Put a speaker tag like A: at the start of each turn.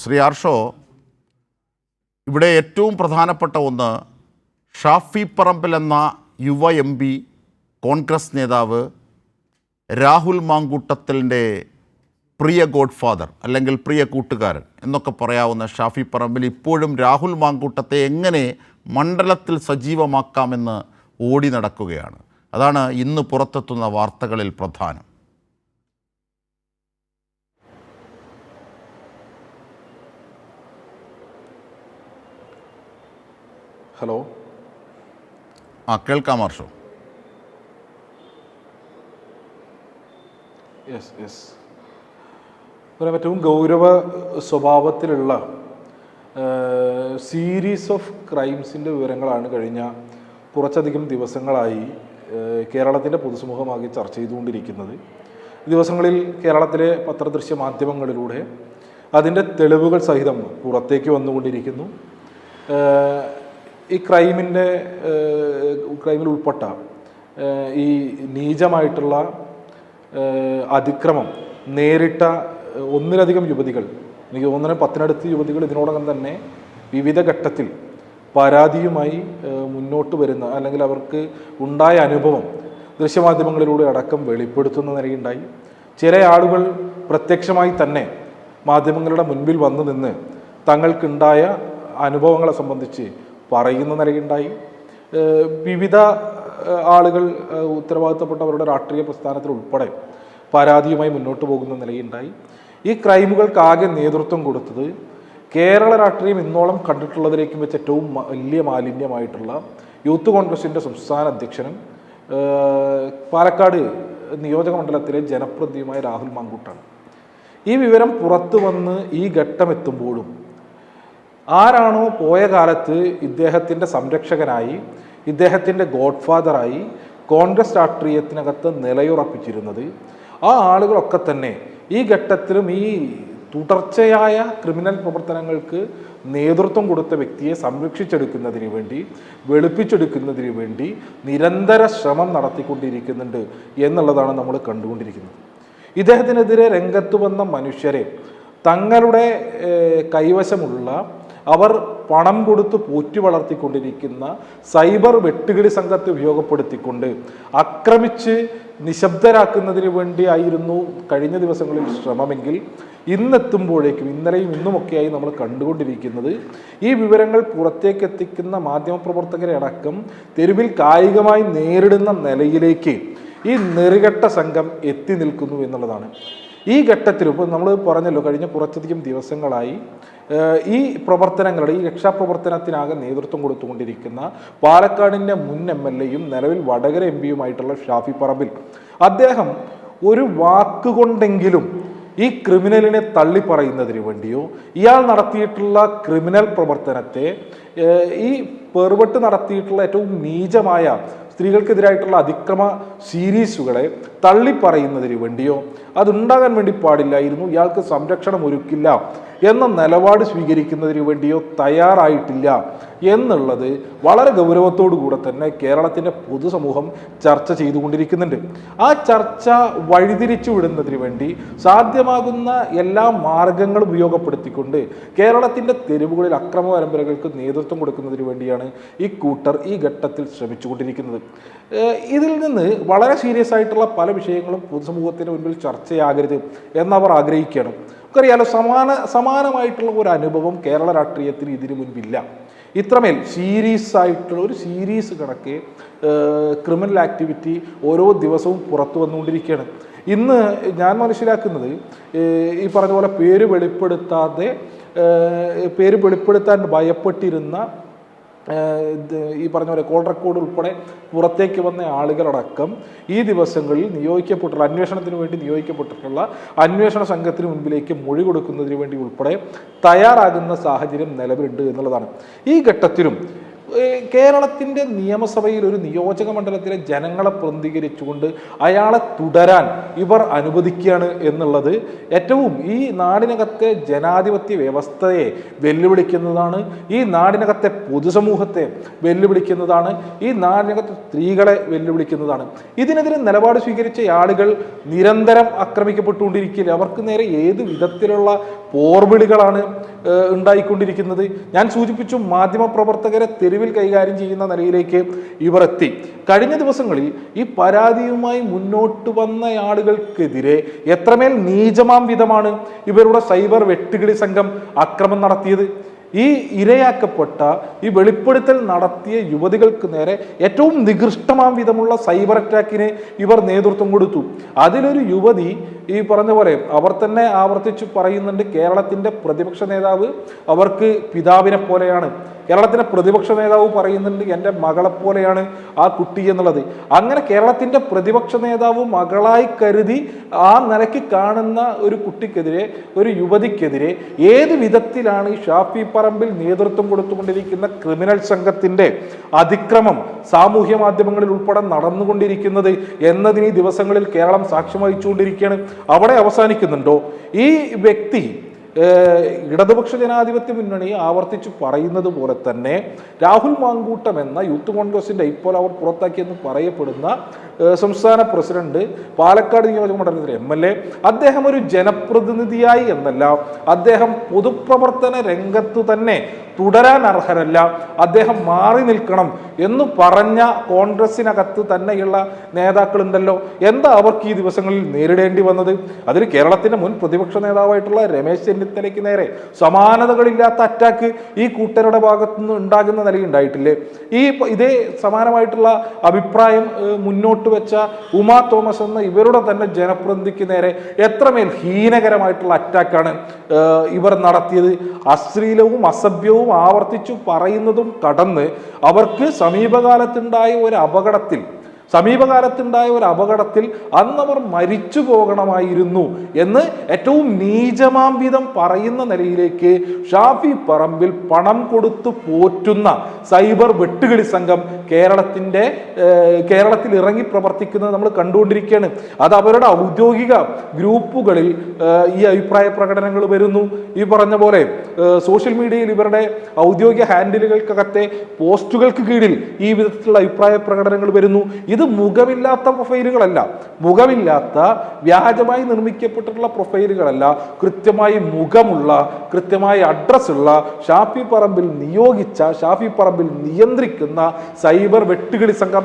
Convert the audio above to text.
A: ശ്രീ ആർഷോ ഇവിടെ ഏറ്റവും പ്രധാനപ്പെട്ട ഒന്ന് ഷാഫി പറമ്പിൽ എന്ന യുവ എം പി കോൺഗ്രസ് നേതാവ് രാഹുൽ മാങ്കൂട്ടത്തിന്റെ പ്രിയ ഗോഡ് ഫാദർ അല്ലെങ്കിൽ പ്രിയ കൂട്ടുകാരൻ എന്നൊക്കെ പറയാവുന്ന ഷാഫി പറമ്പിൽ ഇപ്പോഴും രാഹുൽ മാങ്കൂട്ടത്തെ എങ്ങനെ മണ്ഡലത്തിൽ സജീവമാക്കാമെന്ന് ഓടി നടക്കുകയാണ്. അതാണ് ഇന്ന് പുറത്തെത്തുന്ന വാർത്തകളിൽ പ്രധാനം.
B: ഹലോ
A: ആ കേൾക്കാം മാർഷോ.
B: യെസ് യെസ് പറയാൻ ഏറ്റവും ഗൗരവ സ്വഭാവത്തിലുള്ള സീരീസ് ഓഫ് ക്രൈംസിന്റെ വിവരങ്ങളാണ് കഴിഞ്ഞ കുറച്ചധികം ദിവസങ്ങളായി കേരളത്തിന്റെ പൊതുസമൂഹമാകെ ചർച്ച ചെയ്തുകൊണ്ടിരിക്കുന്നത്. ദിവസങ്ങളിൽ കേരളത്തിലെ പത്രദൃശ്യ മാധ്യമങ്ങളിലൂടെ അതിന്റെ തെളിവുകൾ സഹിതം പുറത്തേക്ക് വന്നുകൊണ്ടിരിക്കുന്നു. ഈ ക്രൈമിന്റെ ക്രൈമിൽ ഉൾപ്പെട്ട ഈ നീചമായിട്ടുള്ള അതിക്രമം നേരിട്ട ഒന്നിലധികം യുവതികൾ എനിക്ക് തോന്നുന്നു പത്തിനടുത്ത് യുവതികൾ ഇതിനോടകം തന്നെ വിവിധ ഘട്ടത്തിൽ പരാതിയുമായി മുന്നോട്ട് വരുന്ന അല്ലെങ്കിൽ അവർക്ക് ഉണ്ടായ അനുഭവം ദൃശ്യമാധ്യമങ്ങളിലൂടെ അടക്കം വെളിപ്പെടുത്തുന്ന നിലയുണ്ടായി. ചില ആളുകൾ പ്രത്യക്ഷമായി തന്നെ മാധ്യമങ്ങളുടെ മുൻപിൽ വന്നു നിന്ന് തങ്ങൾക്കുണ്ടായ അനുഭവങ്ങളെ സംബന്ധിച്ച് പറയുന്ന നിലയുണ്ടായി വിവിധ ആളുകൾ ഉത്തരവാദിത്തപ്പെട്ടവരുടെ രാഷ്ട്രീയ പ്രസ്ഥാനത്തിൽ ഉൾപ്പെടെ പരാതിയുമായി മുന്നോട്ട് പോകുന്ന നിലയുണ്ടായി ഈ ക്രൈമുകൾക്കാകെ നേതൃത്വം കൊടുത്തത് കേരള രാഷ്ട്രീയം ഇന്നോളം കണ്ടിട്ടുള്ളതിലേക്കും വെച്ച് ഏറ്റവും വലിയ മാലിന്യമായിട്ടുള്ള യൂത്ത് കോൺഗ്രസിന്റെ സംസ്ഥാന അധ്യക്ഷനും പാലക്കാട് നിയോജക മണ്ഡലത്തിലെ ജനപ്രതിനിധിയുമായ രാഹുൽ മാങ്കൂട്ടാണ്. ഈ വിവരം പുറത്തു വന്ന് ഈ ഘട്ടം എത്തുമ്പോഴും ആരാണോ പോയ കാലത്ത് ഇദ്ദേഹത്തിന്റെ സംരക്ഷകനായി ഇദ്ദേഹത്തിന്റെ ഗോഡ് ഫാദറായി കോൺഗ്രസ് രാഷ്ട്രീയത്തിനകത്ത് നിലയുറപ്പിച്ചിരുന്നത്. ആ ആളുകളൊക്കെ തന്നെ ഈ ഘട്ടത്തിലും ഈ തുടർച്ചയായ ക്രിമിനൽ പ്രവർത്തനങ്ങൾക്ക് നേതൃത്വം കൊടുത്ത വ്യക്തിയെ സംരക്ഷിച്ചെടുക്കുന്നതിന് വേണ്ടി വെളുപ്പിച്ചെടുക്കുന്നതിന് വേണ്ടി നിരന്തര ശ്രമം നടത്തിക്കൊണ്ടിരിക്കുന്നുണ്ട് എന്നുള്ളതാണ് നമ്മൾ കണ്ടുകൊണ്ടിരിക്കുന്നത്. ഇദ്ദേഹത്തിനെതിരെ രംഗത്ത് വന്ന മനുഷ്യരെ തങ്ങളുടെ കൈവശമുള്ള അവർ പണം കൊടുത്ത് പോറ്റി വളർത്തിക്കൊണ്ടിരിക്കുന്ന സൈബർ വെട്ടുകിളി സംഘത്തെ ഉപയോഗപ്പെടുത്തിക്കൊണ്ട് ആക്രമിച്ച് നിശബ്ദരാക്കുന്നതിന് വേണ്ടിയായിരുന്നു കഴിഞ്ഞ ദിവസങ്ങളിൽ ശ്രമമെങ്കിൽ ഇന്നെത്തുമ്പോഴേക്കും ഇന്നലെയും ഇന്നുമൊക്കെയായി നമ്മൾ കണ്ടുകൊണ്ടിരിക്കുന്നത്. ഈ വിവരങ്ങൾ പുറത്തേക്ക് എത്തിക്കുന്ന മാധ്യമപ്രവർത്തകരെ അടക്കം തെരുവിൽ കായികമായി നേരിടുന്ന നിലയിലേക്ക് ഈ നെറികെട്ട സംഘം എത്തി നിൽക്കുന്നു എന്നുള്ളതാണ്. ഈ ഘട്ടത്തിൽ ഇപ്പോൾ നമ്മൾ പറഞ്ഞല്ലോ കഴിഞ്ഞ കുറച്ചധികം ദിവസങ്ങളായി ഈ പ്രവർത്തനങ്ങളുടെ ഈ രക്ഷാപ്രവർത്തനത്തിനാകെ നേതൃത്വം കൊടുത്തുകൊണ്ടിരിക്കുന്ന പാലക്കാടിന്റെ മുൻ എം എൽ എയും നിലവിൽ വടകര എം പിയുമായിട്ടുള്ള ഷാഫി പറമ്പിൽ അദ്ദേഹം ഒരു വാക്കുകൊണ്ടെങ്കിലും ഈ ക്രിമിനലിനെ തള്ളി പറയുന്നതിന് വേണ്ടിയോ ഇയാൾ നടത്തിയിട്ടുള്ള ക്രിമിനൽ പ്രവർത്തനത്തെ ഈ പെറുപെട്ട് നടത്തിയിട്ടുള്ള ഏറ്റവും നീചമായ സ്ത്രീകൾക്കെതിരായിട്ടുള്ള അതിക്രമ സീരീസുകളെ തള്ളിപ്പറയുന്നതിന് വേണ്ടിയോ അതുണ്ടാകാൻ വേണ്ടി പാടില്ലായിരുന്നു. ഇയാൾക്ക് സംരക്ഷണം ഒരുക്കില്ല. എന്ന നിലപാട് സ്വീകരിക്കുന്നതിന് വേണ്ടിയോ തയ്യാറായിട്ടില്ല. എന്നുള്ളത് വളരെ ഗൗരവത്തോടു കൂടെ തന്നെ കേരളത്തിന്റെ പൊതുസമൂഹം ചർച്ച ചെയ്തുകൊണ്ടിരിക്കുന്നുണ്ട്. ആ ചർച്ച വഴിതിരിച്ചു വിടുന്നതിന് വേണ്ടി സാധ്യമാകുന്ന എല്ലാ മാർഗങ്ങളും ഉപയോഗപ്പെടുത്തിക്കൊണ്ട് കേരളത്തിന്റെ തെരുവുകളിൽ അക്രമ പരമ്പരകൾക്ക് നേതൃത്വം കൊടുക്കുന്നതിന് വേണ്ടിയാണ് ഈ കൂട്ടർ ഈ ഘട്ടത്തിൽ ശ്രമിച്ചുകൊണ്ടിരിക്കുന്നത്. ഇതിൽ നിന്ന് വളരെ സീരിയസ് ആയിട്ടുള്ള പല വിഷയങ്ങളും പൊതുസമൂഹത്തിന് മുൻപിൽ ചർച്ചയാകരുത് എന്നവർ ആഗ്രഹിക്കുകയാണ്. നമുക്കറിയാലോ സമാന സമാനമായിട്ടുള്ള ഒരു അനുഭവം കേരള രാഷ്ട്രീയത്തിന് ഇതിനു മുൻപില്ല. ഇത്രമേൽ സീരീസ് ആയിട്ടുള്ള ഒരു സീരീസ് കണക്കെ ക്രിമിനൽ ആക്ടിവിറ്റി ഓരോ ദിവസവും പുറത്തു വന്നുകൊണ്ടിരിക്കുകയാണ്. ഇന്ന് ഞാൻ മനസ്സിലാക്കുന്നത് ഈ പറഞ്ഞ പോലെ പേര് വെളിപ്പെടുത്താതെ പേര് വെളിപ്പെടുത്താൻ ഭയപ്പെട്ടിരുന്ന ഈ പറഞ്ഞ പോലെ കോൾ റെക്കോർഡ് ഉൾപ്പെടെ പുറത്തേക്ക് വന്ന ആളുകളടക്കം ഈ ദിവസങ്ങളിൽ നിയോഗിക്കപ്പെട്ടുള്ള അന്വേഷണത്തിന് വേണ്ടി നിയോഗിക്കപ്പെട്ടിട്ടുള്ള അന്വേഷണ സംഘത്തിന് മുൻപിലേക്ക് മൊഴി കൊടുക്കുന്നതിന് വേണ്ടി ഉൾപ്പെടെ തയ്യാറാകുന്ന സാഹചര്യം നിലവിലുണ്ട് എന്നുള്ളതാണ്. ഈ ഘട്ടത്തിലും കേരളത്തിന്റെ നിയമസഭയിൽ ഒരു നിയോജക മണ്ഡലത്തിലെ ജനങ്ങളെ പ്രതികരിച്ചുകൊണ്ട് അയാളെ തുടരാൻ ഇവർ അനുവദിക്കുകയാണ് എന്നുള്ളത് ഏറ്റവും ഈ നാടിനകത്തെ ജനാധിപത്യ വ്യവസ്ഥയെ വെല്ലുവിളിക്കുന്നതാണ് ഈ നാടിനകത്തെ പൊതുസമൂഹത്തെ വെല്ലുവിളിക്കുന്നതാണ് ഈ നാടിനകത്തെ സ്ത്രീകളെ വെല്ലുവിളിക്കുന്നതാണ്. ഇതിനെതിരെ നിലപാട് സ്വീകരിച്ച ആളുകൾ നിരന്തരം ആക്രമിക്കപ്പെട്ടുകൊണ്ടിരിക്കില്ല അവർക്ക് നേരെ ഏത് വിധത്തിലുള്ള പോർവിളികളാണ് ഉണ്ടായിക്കൊണ്ടിരിക്കുന്നത്. ഞാൻ സൂചിപ്പിച്ചു മാധ്യമപ്രവർത്തകരെ തെരുവിൽ കൈകാര്യം ചെയ്യുന്ന നിലയിലേക്ക് ഇവർ എത്തി കഴിഞ്ഞ ദിവസങ്ങളിൽ ഈ പരാതിയുമായി മുന്നോട്ട് വന്ന ആളുകൾക്കെതിരെ എത്രമേൽ നീചമാം വിധമാണ് ഇവരുടെ സൈബർ വെട്ടുകിളി സംഘം അക്രമം നടത്തിയത്. ഈ ഇരയാക്കപ്പെട്ട ഈ വെളിപ്പെടുത്തൽ നടത്തിയ യുവതികൾക്ക് നേരെ ഏറ്റവും നികൃഷ്ടമാം വിധമുള്ള സൈബർ അറ്റാക്കിന് ഇവർ നേതൃത്വം കൊടുത്തു. അതിലൊരു യുവതി ഈ പറഞ്ഞ പോലെ അവർ തന്നെ ആവർത്തിച്ചു പറയുന്നുണ്ട് കേരളത്തിന്റെ പ്രതിപക്ഷ നേതാവ് അവർക്ക് പിതാവിനെ പോലെയാണ്. കേരളത്തിന്റെ പ്രതിപക്ഷ നേതാവ് പറയുന്നുണ്ട് എന്റെ മകളെ പോലെയാണ് ആ കുട്ടി എന്നുള്ളത്. അങ്ങനെ കേരളത്തിന്റെ പ്രതിപക്ഷ നേതാവ് മകളായി കരുതി ആ നിലയ്ക്ക് കാണുന്ന ഒരു കുട്ടിക്കെതിരെ ഒരു യുവതിക്കെതിരെ ഏത് വിധത്തിലാണ് ഈ ഷാഫി പറമ്പിൽ നേതൃത്വം കൊടുത്തുകൊണ്ടിരിക്കുന്ന ക്രിമിനൽ സംഘത്തിന്റെ അതിക്രമം സാമൂഹ്യ മാധ്യമങ്ങളിൽ ഉൾപ്പെടെ നടന്നുകൊണ്ടിരിക്കുന്നത് എന്നതിന് ഈ ദിവസങ്ങളിൽ കേരളം സാക്ഷ്യം വഹിച്ചുകൊണ്ടിരിക്കുകയാണ്. അവിടെ അവസാനിക്കുന്നുണ്ടോ? ഈ വ്യക്തി ഇടതുപക്ഷ ജനാധിപത്യ മുന്നണി ആവർത്തിച്ച് പറയുന്നത് പോലെ തന്നെ രാഹുൽ മാങ്കൂട്ടം എന്ന യൂത്ത് കോൺഗ്രസിന്റെ ഇപ്പോൾ അവർ പുറത്താക്കിയെന്ന് പറയപ്പെടുന്ന സംസ്ഥാന പ്രസിഡന്റ് പാലക്കാട് നിയോജക മണ്ഡലത്തിലെ എം എൽ എ അദ്ദേഹം ഒരു ജനപ്രതിനിധിയായി എന്നല്ല അദ്ദേഹം പൊതുപ്രവർത്തന രംഗത്തു തന്നെ തുടരാൻ അർഹരല്ല അദ്ദേഹം മാറി നിൽക്കണം എന്ന് പറഞ്ഞ കോൺഗ്രസിനകത്ത് തന്നെയുള്ള നേതാക്കളുണ്ടല്ലോ. എന്താ അവർക്ക് ഈ ദിവസങ്ങളിൽ നേരിടേണ്ടി വന്നത്? അതിൽ കേരളത്തിന്റെ മുൻ പ്രതിപക്ഷ നേതാവായിട്ടുള്ള രമേശ് ചെന്നിത്തലയ്ക്ക് നേരെ. സമാനതകളില്ലാത്ത അറ്റാക്ക് ഈ കൂട്ടരുടെ ഭാഗത്തുനിന്ന് ഉണ്ടാകുന്ന ഉണ്ടാകുന്ന നിലയുണ്ടായിട്ടില്ലേ ഈ ഇതേ സമാനമായിട്ടുള്ള അഭിപ്രായം മുന്നോട്ട് വെച്ച ഉമാ തോമസ് എന്ന ഇവരുടെ തന്നെ ജനപ്രതിനിധിക്ക് നേരെ എത്രമേൽ ഹീനകരമായിട്ടുള്ള അറ്റാക്കാണ് ഇവർ നടത്തിയത്. അശ്ലീലവും അസഭ്യവും ആവർത്തിച്ചു പറയുന്നതും കടന്ന് അവർക്ക് സമീപകാലത്തുണ്ടായ ഒരു അപകടത്തിൽ സമീപകാലത്തുണ്ടായ ഒരു അപകടത്തിൽ അന്നവർ മരിച്ചു പോകണമായിരുന്നു എന്ന് ഏറ്റവും നീചമാംവിധം പറയുന്ന നിലയിലേക്ക് ഷാഫി പറമ്പിൽ പണം കൊടുത്തു പോറ്റുന്ന സൈബർ വെട്ടുകിളി സംഘം കേരളത്തിന്റെ കേരളത്തിൽ ഇറങ്ങി പ്രവർത്തിക്കുന്നത് നമ്മൾ കണ്ടുകൊണ്ടിരിക്കുകയാണ്. അത് അവരുടെ ഔദ്യോഗിക ഗ്രൂപ്പുകളിൽ ഈ അഭിപ്രായ പ്രകടനങ്ങൾ വരുന്നു. ഈ പറഞ്ഞ പോലെ സോഷ്യൽ മീഡിയയിൽ ഇവരുടെ ഔദ്യോഗിക ഹാൻഡിലുകൾക്കകത്തെ പോസ്റ്റുകൾക്ക് കീഴിൽ ഈ വിധത്തിലുള്ള അഭിപ്രായ പ്രകടനങ്ങൾ വരുന്നു. ഇത് മുഖമില്ലാത്ത പ്രൊഫൈലുകളല്ല. മുഖമില്ലാത്ത വ്യാജമായി നിർമ്മിക്കപ്പെട്ടിട്ടുള്ള പ്രൊഫൈലുകളല്ല. കൃത്യമായി മുഖമുള്ള കൃത്യമായി അഡ്രസ്സുള്ള ഷാഫി പറമ്പിൽ നിയോഗിച്ച ഷാഫി പറമ്പിൽ നിയന്ത്രിക്കുന്ന സൈബർ വെട്ടുകിളി സംഘം